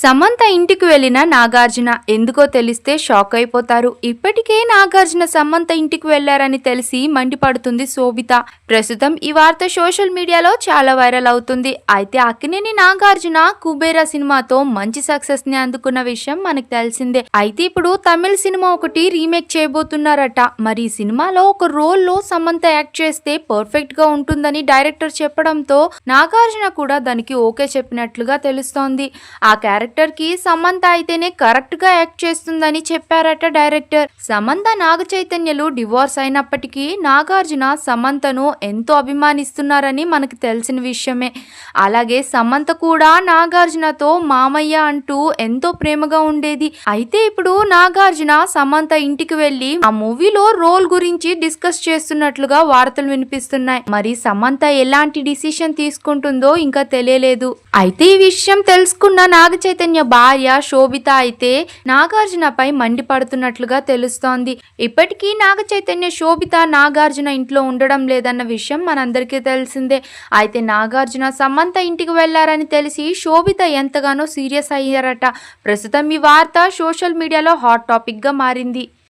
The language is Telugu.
సమంత ఇంటికి వెళ్ళిన నాగార్జున ఎందుకో తెలిస్తే షాక్ అయిపోతారు. ఇప్పటికే నాగార్జున సమంత ఇంటికి వెళ్ళారని తెలిసి మండిపడుతుంది శోభిత. ప్రస్తుతం ఈ వార్త సోషల్ మీడియాలో చాలా వైరల్ అవుతుంది. అయితే అక్కినేని నాగార్జున కుబేరా సినిమాతో మంచి సక్సెస్ని అందుకున్న విషయం మనకు తెలిసిందే. అయితే ఇప్పుడు తమిళ సినిమా ఒకటి రీమేక్ చేయబోతున్నారట. మరి ఈ సినిమాలో ఒక రోల్లో సమంత యాక్ట్ చేస్తే పర్ఫెక్ట్గా ఉంటుందని డైరెక్టర్ చెప్పడంతో నాగార్జున కూడా దానికి ఓకే చెప్పినట్లుగా తెలుస్తోంది. ఆ క్యారెక్టర్ కి సమంత అయితేనే కరెక్ట్గా యాక్ట్ చేస్తుందని చెప్పారట డైరెక్టర్. సమంత నాగ చైతన్యలు డివోర్స్ అయినప్పటికీ నాగార్జున సమంతను ఎంతో అభిమానిస్తున్నారని మనకు తెలిసిన విషయమే. అలాగే సమంత కూడా నాగార్జునతో మామయ్య అంటూ ఎంతో ప్రేమగా ఉండేది. అయితే ఇప్పుడు నాగార్జున సమంత ఇంటికి వెళ్ళి ఆ మూవీలో రోల్ గురించి డిస్కస్ చేస్తున్నట్లుగా వార్తలు వినిపిస్తున్నాయి. మరి సమంత ఎలాంటి డిసిషన్ తీసుకుంటుందో ఇంకా తెలియలేదు. అయితే ఈ విషయం తెలుసుకున్న నాగ చైతన్య చైతన్య భార్య శోభిత అయితే నాగార్జునపై మండిపడుతున్నట్లుగా తెలుస్తోంది. ఇప్పటికీ నాగ చైతన్య శోభిత నాగార్జున ఇంట్లో ఉండడం లేదన్న విషయం మనందరికీ తెలిసిందే. అయితే నాగార్జున సమంత ఇంటికి వెళ్ళారని తెలిసి శోభిత ఎంతగానో సీరియస్ అయ్యారట. ప్రస్తుతం ఈ వార్త సోషల్ మీడియాలో హాట్ టాపిక్గా మారింది.